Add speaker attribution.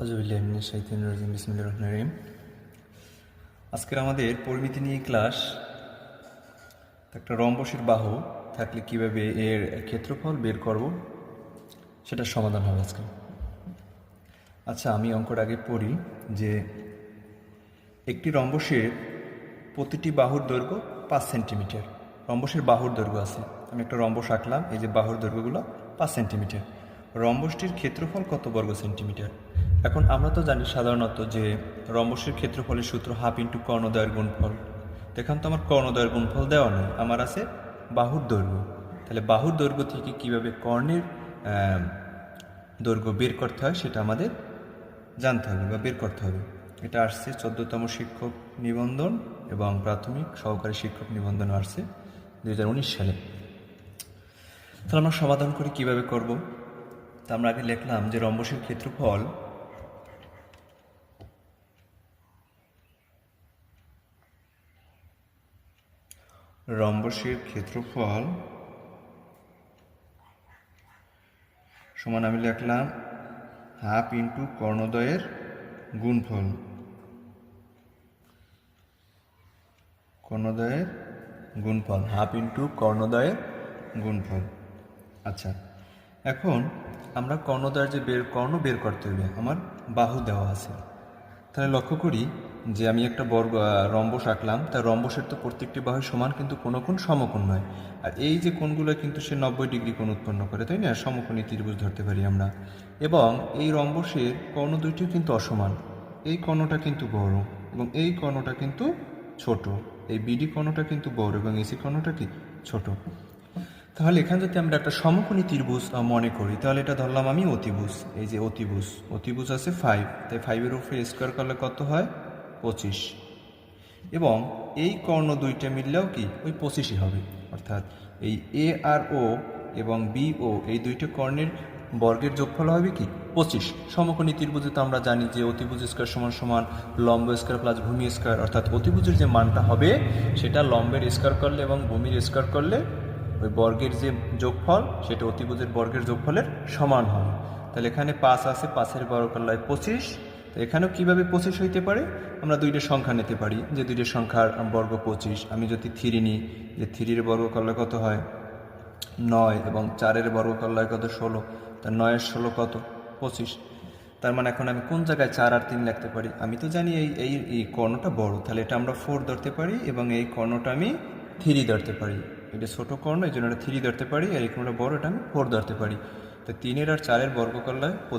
Speaker 1: আজবিল্লাহমিন আজকের আমাদের পরিমিতি নিয়ে ক্লাস একটা রম্বসের বাহু, থাকলে কীভাবে এর ক্ষেত্রফল বের করব সেটা সমাধান হবে আজকে। আচ্ছা আমি অঙ্কটা আগে পড়ি যে একটি রম্বসের প্রতিটি বাহুর দৈর্ঘ্য পাঁচ সেন্টিমিটার। রম্বসের বাহুর দৈর্ঘ্য আছে। আমি একটা রম্বস আঁকলাম, এই যে বাহুর দৈর্ঘ্যগুলো পাঁচ সেন্টিমিটার। রম্বসটির ক্ষেত্রফল কত বর্গ সেন্টিমিটার? এখন আমরা তো জানি সাধারণত যে রম্বসের ক্ষেত্রফলের সূত্র হাফ ইন্টু কর্ণদয়ের গুণফল। দেখুন তো আমার কর্ণদয়ের গুণফল দেওয়া নেই, আমার আছে বাহুর দৈর্ঘ্য। তাহলে বাহুর দৈর্ঘ্য থেকে কীভাবে কর্ণের দৈর্ঘ্য বের করতে হয় সেটা আমাদের জানতে হবে বা বের করতে হবে। এটা আসছে চোদ্দতম শিক্ষক নিবন্ধন এবং প্রাথমিক সহকারী শিক্ষক নিবন্ধন আসছে দু হাজার উনিশ সালে। তাহলে আমরা সমাধান করি কীভাবে করব? তা আমরা আগে লিখলাম যে রম্বসের ক্ষেত্রফল রম্বসের ক্ষেত্রফল সমান আমি লিখলাম হাফ ইন্টু কর্ণদয়ের গুণফল। কর্ণদয়ের গুণফল, হাফ ইন্টু কর্ণদয়ের গুণফল। আচ্ছা এখন আমরা কর্ণদয়ের যে বের, কর্ণ বের করতে হবে আমার বাহু দেওয়া আছে। তাহলে লক্ষ্য করি যে আমি একটা বর্গ রম্বস আঁকলাম। তার রম্বসের তো প্রত্যেকটি বাহু সমান কিন্তু কোনো কোণ সমকোণ নয়। আর এই যে কোণগুলো কিন্তু সে নব্বই ডিগ্রি কোণ উৎপন্ন করে, তাই না? সমকোণী ত্রিভুজ ধরতে পারি আমরা। এবং এই রম্বসের কর্ণ দুইটিও কিন্তু অসমান। এই কর্ণটা কিন্তু বড় এবং এই কর্ণটা কিন্তু ছোট। এই বিডি কর্ণটা কিন্তু বড় এবং এসি কর্ণটা কি? ছোট। তাহলে এখানে যদি আমরা একটা সমকোণী ত্রিভুজ মনে করি, তাহলে এটা ধরলাম আমি অতিভুজ। এই যে অতিভুজ। অতিভুজ আছে ফাইভ তাই ফাইভের উপরে স্কোয়ার করলে কত হয়? পঁচিশ। এবং এই কর্ণ দুইটা মিললেও কি ওই পঁচিশই হবে। অর্থাৎ এই এ আর ও এবং বি ও এই দুইটা কর্ণের বর্গের যোগফল হবে কি পঁচিশ। সমকোণী ত্রিভুজে তো আমরা জানি যে অতিভুজ স্কোয়ার সমান সমান লম্ব স্কোয়ার প্লাস ভূমি স্কোয়ার। অর্থাৎ অতিভুজের যে মানটা হবে সেটা লম্বের স্কোয়ার করলে এবং ভূমির স্কোয়ার করলে ওই বর্গের যে যোগফল সেটা অতিভুজের বর্গের যোগফলের সমান হবে। তাহলে এখানে পাঁচ আছে, পাঁচের বর্গ করলে পঁচিশ। তো এখানেও কীভাবে পঁচিশ হইতে পারে? আমরা দুইটা সংখ্যা নিতে পারি, যে দুইটা সংখ্যার বর্গ পঁচিশ। আমি যদি থ্রি নিই, যে থ্রির বর্গ করলে কত হয়? নয় এবং চারের বর্গ করলে কত? ষোলো। তা নয়ের ষোলো কত? পঁচিশ। তার মানে এখন আমি কোন জায়গায় চার আর তিন লিখতে পারি? আমি তো জানি এই এই এই কর্ণটা বড়, তাহলে এটা আমরা ফোর ধরতে পারি এবং এই কর্ণটা আমি থ্রি ধরতে পারি। এটা ছোটো কর্ণ, এই জন্য এটা থ্রি ধরতে পারি, আর এই কর্ণটা বড়, এটা আমি ফোর ধরতে পারি। তো তিনের আর চারের বর্গ করলে